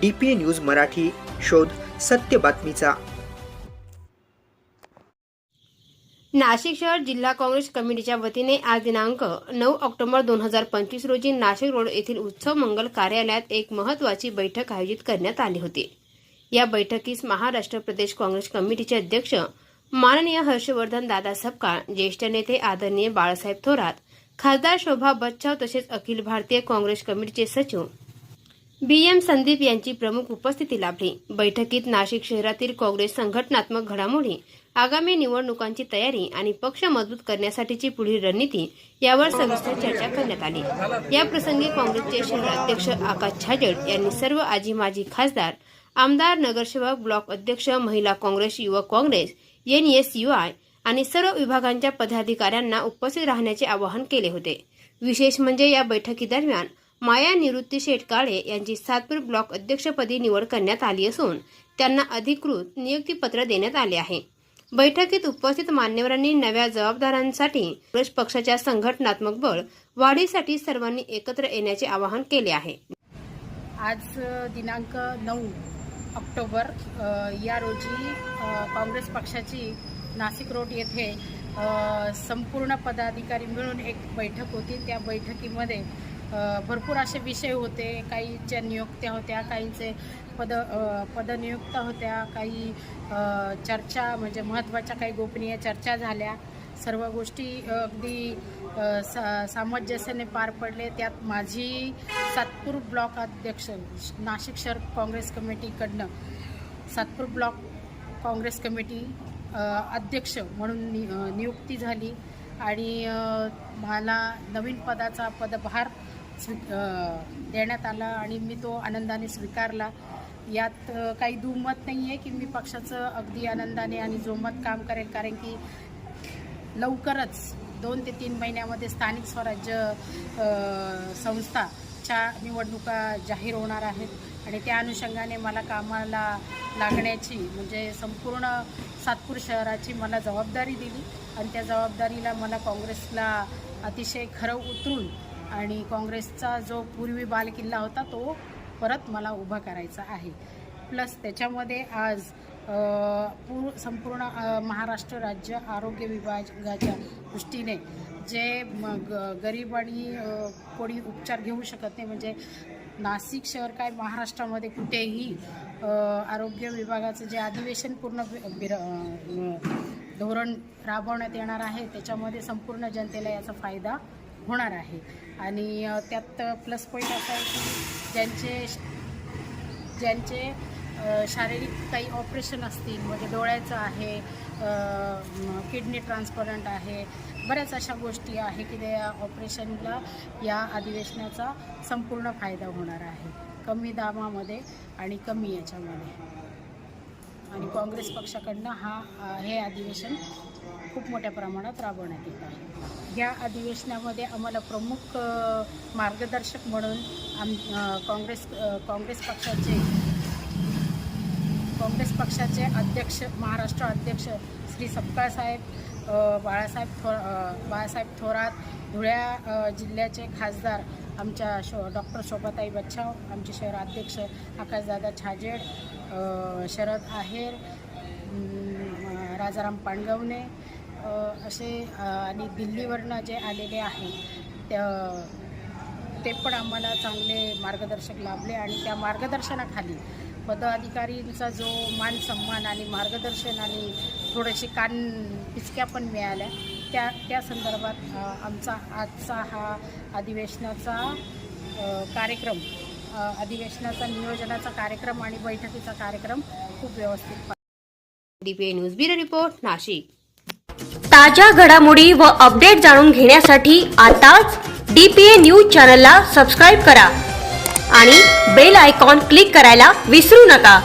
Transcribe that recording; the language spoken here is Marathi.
डी पी न्यूज मराठी शोध सत्य बातमीचा. नाशिक शहर जिल्हा काँग्रेस कमिटीच्या वतीने आज दिनांक नऊ ऑक्टोबर दोन हजार पंचवीस रोजी नाशिक रोड येथील उत्सव मंगल कार्यालयात एक महत्वाची बैठक आयोजित करण्यात आली होती. या बैठकीस महाराष्ट्र प्रदेश काँग्रेस कमिटीचे अध्यक्ष माननीय हर्षवर्धन दादा सपकाळ ज्येष्ठ नेते आदरणीय बाळासाहेब थोरात खासदार शोभा बच्चाव तसेच अखिल भारतीय काँग्रेस कमिटीचे सचिव बी एम संदीप यांची प्रमुख उपस्थिती लाभली. बैठकीत नाशिक शहरातील काँग्रेस संघटनात्मक घडामोडी आगामी निवडणुकांची तयारी आणि पक्ष मजबूत करण्यासाठीची पुढील रणनीती यावर सविस्तर चर्चा करण्यात आली. या प्रसंगी काँग्रेसचे शहराध्यक्ष आकाश छाजड यांनी सर्व आजी माजी खासदार आमदार नगरसेवक ब्लॉक अध्यक्ष महिला काँग्रेस युवक Congress N S U I आणि सर्व विभागांच्या पदाधिकाऱ्यांना उपस्थित राहण्याचे आवाहन केले होते. विशेष म्हणजे या बैठकीदरम्यान माया निवृत्ती शेटकाळे यांची सातपूर ब्लॉक अध्यक्षपदी निवड करण्यात आली असून त्यांना अधिकृत नियुक्तीपत्र देण्यात आले आहे. बैठकीत उपस्थित मान्यवरांनी नव्या जबाबदारांसाठी काँग्रेस पक्षाच्या संघटनात्मक बळ वाढीसाठी सर्वांनी एकत्र येण्याचे आवाहन केले आहे. आज दिनांक नऊ ऑक्टोबर या रोजी काँग्रेस पक्षाची नाशिक रोड येथे संपूर्ण पदाधिकारी मिळून एक बैठक होती. त्या बैठकीमध्ये भरपूर असे विषय होते. काहीच्या नियुक्त्या होत्या काहींचे पद अ, पदनियुक्त्या होत्या काही चर्चा म्हणजे महत्त्वाच्या काही गोपनीय चर्चा झाल्या. सर्व गोष्टी अगदी सा सामंजस्याने पार पडले. त्यात माझी सातपूर ब्लॉक अध्यक्ष नाशिक शहर काँग्रेस कमिटीकडनं सातपूर ब्लॉक काँग्रेस कमिटी अध्यक्ष म्हणून नि नियुक्ती झाली. आणि मला नवीन पदाचा पदभार देण्यात आला आणि मी तो आनंदाने स्वीकारला. यात काही दुमत नाही आहे की मी पक्षाचं अगदी आनंदाने आणि जोमत काम करेल. कारण की लवकरच दोन ते तीन महिन्यामध्ये स्थानिक स्वराज्य संस्थाच्या निवडणुका जाहीर होणार आहेत. आणि त्या अनुषंगाने मला कामाला लागण्याची म्हणजे संपूर्ण सातपूर शहराची मला जबाबदारी दिली. आणि त्या जबाबदारीला मला काँग्रेसला अतिशय खरं उतरून आणि काँग्रेसचा जो पूर्वी बालकिल्ला होता तो परत मला उभा करायचा आहे. प्लस त्याच्यामध्ये आज अ, पूर संपूर्ण महाराष्ट्र राज्य आरोग्य विभागाच्या दृष्टीने जे मग ग गरीब आणि कोणी उपचार घेऊ शकत नाही म्हणजे नाशिक शहर काय महाराष्ट्रामध्ये कुठेही आरोग्य विभागाचं जे अधिवेशन पूर्ण बिर धोरण राबवण्यात येणार आहे त्याच्यामध्ये संपूर्ण जनतेला याचा फायदा होणार आहे. आणि त्यात प्लस पॉईंट असा आहे की ज्यांचे ज्यांचे शारीरिक काही ऑपरेशन असतील म्हणजे डोळ्याचं आहे किडनी ट्रान्सपरंट आहे बऱ्याच अशा गोष्टी आहे की त्या ऑपरेशनला या अधिवेशनाचा संपूर्ण फायदा होणार आहे. कमी दामामध्ये आणि कमी याच्यामध्ये. आणि काँग्रेस पक्षाकडनं हा हे अधिवेशन खूप मोठ्या प्रमाणात राबवण्यात येत आहे. या अधिवेशनामध्ये आम्हाला प्रमुख मार्गदर्शक म्हणून आम काँग्रेस काँग्रेस पक्षाचे काँग्रेस पक्षाचे अध्यक्ष महाराष्ट्र अध्यक्ष श्री सपकाळसाहेब बाळासाहेब थो बाळासाहेब थोरात धुळ्या जिल्ह्याचे खासदार आमच्या शो डॉक्टर शोभाताई बच्छाव आमचे शहराध्यक्ष आकाशदादा छाजेड शरद आहेर राजाराम पांडगवणे असे आणि दिल्लीवरनं जे आलेले आहेत त्या ते पण आम्हाला चांगले मार्गदर्शक लाभले आणि त्या मार्गदर्शनाखाली पदाधिकारींचा जो मान सन्मान आणि मार्गदर्शन आणि थोडेसे कान पिचक्या पण मिळाल्या त्या त्या संदर्भात आमचा आजचा हा अधिवेशनाचा कार्यक्रम अधिवेशनाचा नियोजनाचा कार्यक्रम आणि बैठकीचा कार्यक्रम खूप व्यवस्थित DPA news bureau report Nashik. ताज्या घडामोडी व अपडेट जाणून घेण्यासाठी आताच डीपीए न्यूज चॅनलला सबस्क्राईब करा आणि बेल आयकॉन क्लिक करायला विसरू नका.